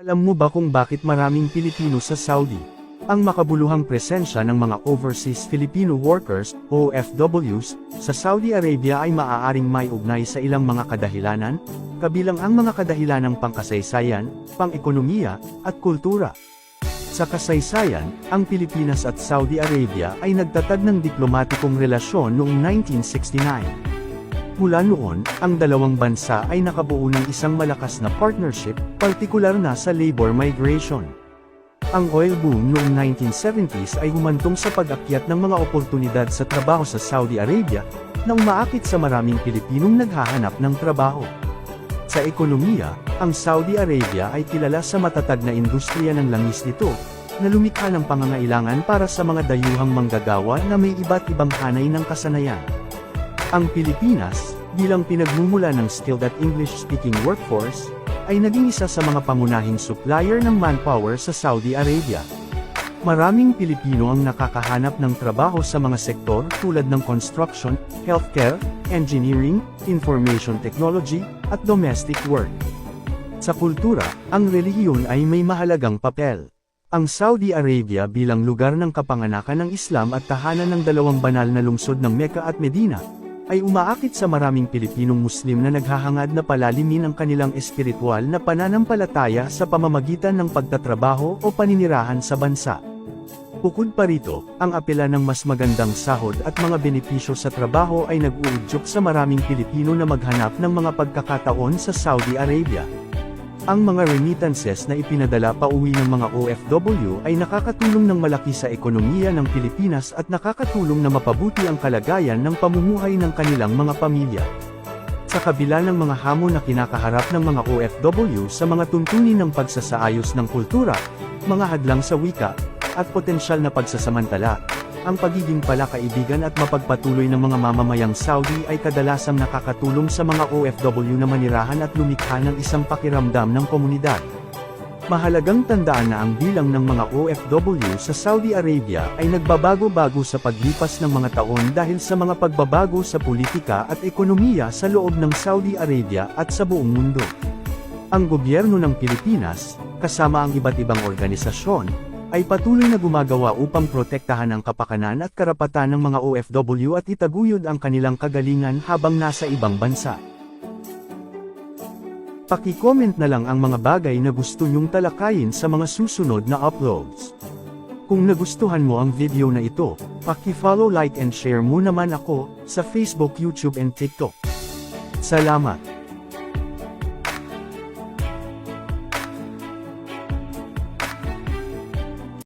Alam mo ba kung bakit maraming Pilipino sa Saudi? Ang makabuluhang presensya ng mga Overseas Filipino Workers, OFWs, sa Saudi Arabia ay maaaring may ugnay sa ilang mga kadahilanan, kabilang ang mga kadahilanang pangkasaysayan, pang-ekonomiya, at kultura. Sa kasaysayan, ang Pilipinas at Saudi Arabia ay nagtatag ng diplomatikong relasyon noong 1969. Mula noon, ang dalawang bansa ay nakabuo ng isang malakas na partnership, partikular na sa labor migration. Ang oil boom noong 1970s ay humantong sa pag-akyat ng mga oportunidad sa trabaho sa Saudi Arabia, na umaakit sa maraming Pilipinong naghahanap ng trabaho. Sa ekonomiya, ang Saudi Arabia ay kilala sa matatag na industriya ng langis nito, na lumikha ng pangangailangan para sa mga dayuhang manggagawa na may iba't ibang hanay ng kasanayan. Ang Pilipinas, bilang pinagmumula ng skilled at English-speaking workforce, ay naging isa sa mga pangunahing supplier ng manpower sa Saudi Arabia. Maraming Pilipino ang nakakahanap ng trabaho sa mga sektor tulad ng construction, healthcare, engineering, information technology, at domestic work. Sa kultura, ang relihiyon ay may mahalagang papel. Ang Saudi Arabia bilang lugar ng kapanganakan ng Islam at tahanan ng dalawang banal na lungsod ng Mecca at Medina, ay umaakit sa maraming Pilipinong Muslim na naghahangad na palalimin ang kanilang espiritual na pananampalataya sa pamamagitan ng pagtatrabaho o paninirahan sa bansa. Bukod pa rito, ang apela ng mas magandang sahod at mga benepisyo sa trabaho ay nag-uudyok sa maraming Pilipino na maghanap ng mga pagkakataon sa Saudi Arabia. Ang mga remittances na ipinadala pa uwi ng mga OFW ay nakakatulong ng malaki sa ekonomiya ng Pilipinas at nakakatulong na mapabuti ang kalagayan ng pamumuhay ng kanilang mga pamilya. Sa kabila ng mga hamon na kinakaharap ng mga OFW sa mga tuntunin ng pagsasaayos ng kultura, mga hadlang sa wika, at potensyal na pagsasamantala, ang pagiging palakaibigan at mapagpatuloy ng mga mamamayang Saudi ay kadalasang nakakatulong sa mga OFW na manirahan at lumikha ng isang pakiramdam ng komunidad. Mahalagang tandaan na ang bilang ng mga OFW sa Saudi Arabia ay nagbabago-bago sa paglipas ng mga taon dahil sa mga pagbabago sa politika at ekonomiya sa loob ng Saudi Arabia at sa buong mundo. Ang gobyerno ng Pilipinas, kasama ang iba't ibang organisasyon, ay patuloy na gumagawa upang protektahan ang kapakanan at karapatan ng mga OFW at itaguyod ang kanilang kagalingan habang nasa ibang bansa. Paki-comment na lang ang mga bagay na gusto nyong talakayin sa mga susunod na uploads. Kung nagustuhan mo ang video na ito, paki-follow like and share mo naman ako sa Facebook, YouTube and TikTok. Salamat!